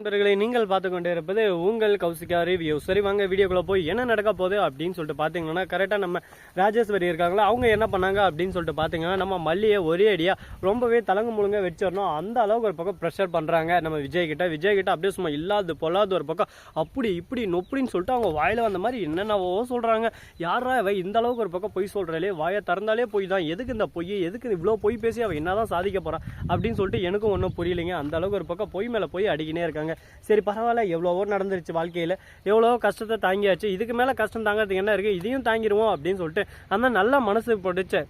நண்பர்களை நீங்கள் பார்த்து கொண்டே இருப்பது உங்கள் கௌசிகா ரிவ்யூ சரி வாங்க வீடியோக்குள்ள போய் என்ன நடக்க போகுது அப்படின்னு சொல்லிட்டு பார்த்தீங்கன்னா கரெக்டாக நம்ம ராஜேஸ்வரி இருக்காங்களா அவங்க என்ன பண்ணாங்க அப்படின்னு சொல்லிட்டு பார்த்தீங்கன்னா நம்ம மல்லியை ஒரே அடியாக ரொம்பவே தலங்கு முழுங்க வச்சிடணும். அந்த அளவுக்கு ஒரு பக்கம் ப்ரெஷர் பண்ணுறாங்க நம்ம விஜய் கிட்ட. விஜய் கிட்ட அப்படியே சும்மா இல்லாது பொல்லாத ஒரு பக்கம். அப்படி இப்படி நொப்படின்னு சொல்லிட்டு அவங்க வாயில் வந்த மாதிரி என்னென்னவோ சொல்கிறாங்க யாரா அவ இந்த அளவுக்கு ஒரு பக்கம் பொய் சொல்கிறாளே வாயை திறந்தாலே பொய் தான். எதுக்கு இந்த பொய் எதுக்கு இவ்வளோ பொய் பேசி அவள் என்னதான் சாதிக்க போகிறான் அப்படின்னு சொல்லிட்டு எனக்கும் ஒன்றும் புரியலைங்க. அந்த அளவுக்கு ஒரு பக்கம் பொய் மேலே போய் அடிக்கினே இருக்காங்க. சரி பரவாயில்ல எவ்வளவோ நடந்துருச்சு வாழ்க்கையில். எவ்வளவோ கஷ்டத்தை தாங்கியாச்சு. இதுக்கு மேலே கஷ்டம் தாங்கிறதுக்கு என்ன இருக்குது இதையும் தாங்கிடுவோம் அப்படின்னு சொல்லிட்டு அந்த நல்ல மனசு பிடிச்ச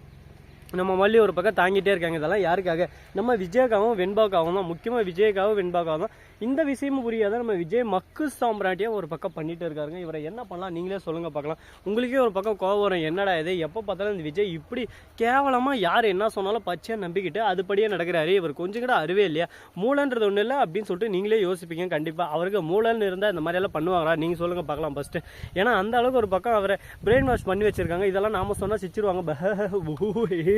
நம்ம மல்லி ஒரு பக்கம் தாங்கிட்டே இருக்காங்க. இதெல்லாம் யாருக்காக? நம்ம விஜயக்காகவும் வெண்பாக்காகவும் தான். முக்கியமாக விஜயக்காகவும் வெண்பாக்காகவும் தான். இந்த விஷயமும் புரியாத நம்ம விஜய் மக்கு சாம்பிராட்டியா ஒரு பக்கம் பண்ணிட்டு இருக்காருங்க. இவரை என்ன பண்ணலாம்? நீங்களே சொல்லுங்க பார்க்கலாம். உங்களுக்கே ஒரு பக்கம் கோவம் வரும். என்னடா இது? எப்போ பார்த்தாலும் இந்த விஜய் இப்படி கேவலமாக யார் என்ன சொன்னாலும் பச்சையாக நம்பிக்கிட்டு அதுபடியே நடக்கிறாரு. இவர் கொஞ்சம் கூட அறிவே இல்லையா? மூளைன்றது ஒன்றும் இல்லை அப்படின்னு சொல்லிட்டு நீங்களே யோசிப்பீங்க கண்டிப்பாக அவருக்கு மூளைன்னு இருந்தால் இந்த மாதிரியெல்லாம் பண்ணுவாங்களா? நீங்கள் சொல்லுங்க பார்க்கலாம் ஃபஸ்ட்டு ஏன்னா அந்த அளவுக்கு ஒரு பக்கம் அவரை பிரெயின் வாஷ் பண்ணி வச்சிருக்காங்க. இதெல்லாம் நாம சொன்னால் சிரிச்சிருவாங்க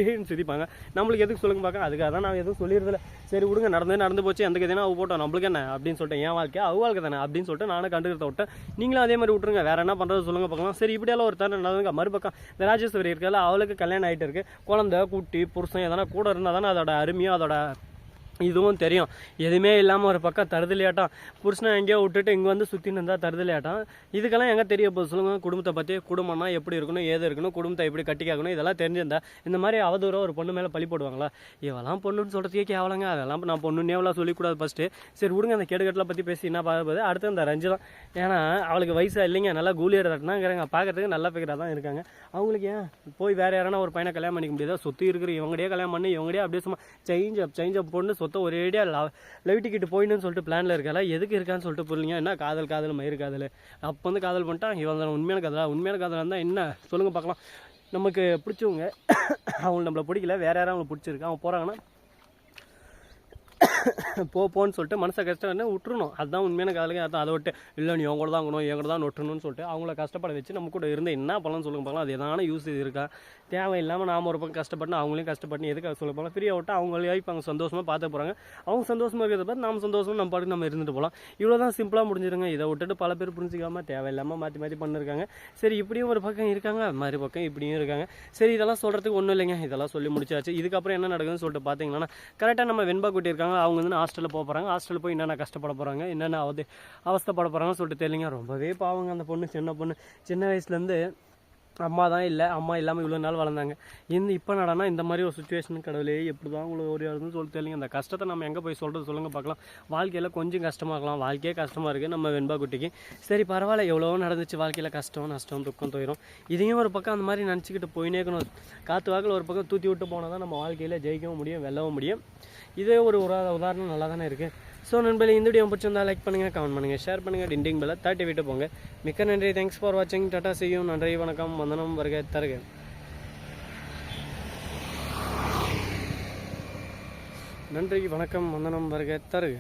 பஹன்னு சிரிப்பாங்க. நம்மளுக்கு எதுக்கு சொல்லுங்க பார்க்க அதுக்காக தான் நான் எதுவும் சொல்லிடுறதில்ல சரி விடுங்க நடந்து நடந்து போச்சு எந்த கதைனா அவ போட்டோம் நம்மளுக்கு என்ன? அப்படின்னு சொல்லிட்டு என் வாழ்க்கை அவ வாழ்க்கை தானே? அப்படின்னு சொல்லிட்டு நானும் கண்டுக்கிறத விட்டேன். நீங்களும் அதே மாதிரி விட்டுருங்க. வேற என்ன பண்ணுறது சொல்லுங்க பார்க்கலாம் சரி இப்படியெல்லாம் ஒரு தரம் நடந்துங்க மறுபக்கம் இந்த ராஜேஸ்வரி இருக்கல அவளுக்கு கல்யாணம் ஆகிட்டு இருக்கு. குழந்தை குட்டி புருஷன் எதனா கூட இருந்தால் தானே அதோட அருமையும் அதோட இதுவும் தெரியும். எதுவுமே இல்லாமல் ஒரு பக்கம் தருதலையாட்டம். புருஷனை எங்கேயோ விட்டுட்டு இங்கே வந்து சுற்றின்னு இருந்தால் தருதலையாட்டம். இதுக்கெல்லாம் எங்கே தெரிய போகுது சொல்லுங்கள் குடும்பத்தை பற்றி குடும்பம்னா எப்படி இருக்கணும் ஏது இருக்கணும் குடும்பத்தை எப்படி கட்டி கேட்கணும் இதெல்லாம் தெரிஞ்சிருந்தா இந்த மாதிரி அவதூறாக ஒரு பொண்ணு மேலே பழி போடுவாங்களா? இவெல்லாம் பொண்ணுன்னு சொல்கிறதுக்கே கேவலங்க. அதெல்லாம் நான் பொண்ணுன்னே எவ்வளோ சொல்லிக்கூடாது ஃபஸ்ட்டு சரி விடுங்க அந்த கேடுகட்டலை பற்றி பேசி என்ன பார்க்குறது அடுத்து அந்த ரஞ்சிதம் ஏன்னா அவளுக்கு வயசா இல்லைங்க. நல்லா கூலியர் தட்டினாங்கிறாங்க. பார்க்குறதுக்கு நல்ல பிகராக தான் இருக்காங்க. அவங்களுக்கு ஏன்? போய் வேறு யாரானா ஒரு பையனை கல்யாணம் பண்ணிக்க முடியாதா? சொத்து இருக்கிற இவங்கடையே கல்யாணம் பண்ணி இவங்கடையே அப்படியே சும்மா சேஞ்ச் அப் சேஞ்ச் அப் பொண்ணு சொத்தை ஒரேடியாக லவ் லவ் டிக்கெட் போயிடுன்னு சொல்லிட்டு பிளானில் இருக்கல எதுக்கு இருக்கான்னு சொல்லிட்டு புரியலங்க. என்ன காதல் காதல் மயிர் காதல். அப்போ வந்து காதல் பண்ணிட்டான் இவன் தான் உண்மையான காதலா? உண்மையான காதலாக இருந்தால் என்ன? சொல்லுங்க பார்க்கலாம். நமக்கு பிடிச்சவங்க அவங்க நம்மளை பிடிக்கல. வேற யாரும் அவங்களை பிடிச்சிருக்கு? அவங்க போகிறாங்கன்னா போப்போன்னு போன்னு சொல்லிட்டு மனசை கஷ்டம் விட்டுருணும் அதுதான் உண்மையான காதலுக்கு அதான் அதை விட்டு இல்லை நீ உங்களோட தான் இருக்கணும் என் கூட தான் ஒட்டணும்னு சொல்லிட்டு அவங்கள கஷ்டப்பட வச்சு நம்ம கூட இருந்து என்ன பண்ணலாம் சொல்லுங்க பார்க்கலாம் அது எதான யூஸ் இருக்கா? தேவையில்லாமல் நாம் ஒரு பக்கம் கஷ்டப்பட்டு அவங்களையும் கஷ்டப்பட்டு எதுக்காக சொல்ல போகலாம் ஃப்ரீயாக விட்டு அவங்களே இப்போ அவங்க சந்தோஷமாக பார்த்து போகிறாங்க அவங்க சந்தோஷமாக இருக்கிறத பார்த்து நம்ம சந்தோஷமாக நம்ம பாட்டுக்கு நம்ம இருந்துட்டு போகலாம். இவ்வளோ தான் சிம்பிளாக முடிஞ்சிருங்க. இதை விட்டுட்டு பல பேர் புரிஞ்சிக்காமல் தேவையில்லாமல் மாற்றி மாற்றி பண்ணிருக்காங்க. சரி இப்படியும் ஒரு பக்கம் இருக்காங்க மாதிரி பக்கம் இப்படியும் இருக்காங்க. சரி இதெல்லாம் சொல்கிறதுக்கு ஒன்றும் இல்லைங்க. இதெல்லாம் சொல்லி முடிச்சாச்சு. இதுக்கப்புறம் என்ன நடக்குதுன்னு சொல்லிட்டு பார்த்தீங்கன்னா கரெக்டாக நம்ம வெண்பா கூட்டியிருக்காங்க அவங்க அவங்க வந்து ஹாஸ்டலில் போக போகிறாங்க ஹாஸ்டலில் போய் என்னென்ன கஷ்டப்பட போகிறாங்க என்னென்ன அவதி அவஸ்தப்பட போகிறாங்கன்னு சொல்லிட்டு தெரியலங்க. ரொம்பவே பாவங்க அந்த பொண்ணு. சின்ன பொண்ணு. சின்ன வயசுலேருந்து அம்மா தான் இல்லை அம்மா இல்லாமல் இவ்வளோ நாள் வளர்ந்தாங்க. இந்த இப்போ நடனா இந்த மாதிரி ஒரு சுச்சுவேஷன் கடவுளே எப்படி தான் உங்களுக்கு ஒரு இடம்னு சொல்லி தெரியலங்க. அந்த கஷ்டத்தை நம்ம எங்கே போய் சொல்கிறது சொல்லுங்கள் பார்க்கலாம். வாழ்க்கையில் கொஞ்சம் கஷ்டமாகலாம் வாழ்க்கையே கஷ்டமாக இருக்குது நம்ம வெண்பா குட்டிக்கு. சரி பரவாயில்ல. எவ்வளவோ நடந்துச்சு. வாழ்க்கையில் கஷ்டம் நஷ்டம் துக்கம் துயரம். இதையும் ஒரு பக்கம் அந்த மாதிரி நினச்சிக்கிட்டு போயினே இருக்கணும். காற்று வாக்கில் ஒரு பக்கம் தூத்தி விட்டு போனால் தான் நம்ம வாழ்க்கையில் ஜெயிக்கவும் முடியும் வெல்லவும் முடியும். இதே ஒரு உதாரணம் நல்லா தானே இருக்குது ஸோ நண்பர்களே இந்த வீடியோ பிடிச்சிருந்தா லைக் பண்ணுங்கள் கமெண்ட் பண்ணுங்கள் ஷேர் பண்ணுங்கள் டிண்டிங் பெல்ல தட்டி விட்டு போங்க. மிக்க நன்றி. தேங்க்ஸ் ஃபார் வாட்சிங் டாட்டா செய்யும் நன்றி வணக்கம். வந்தனம் வருக தருக. நன்றி வணக்கம். வந்தனம் வருக தருக.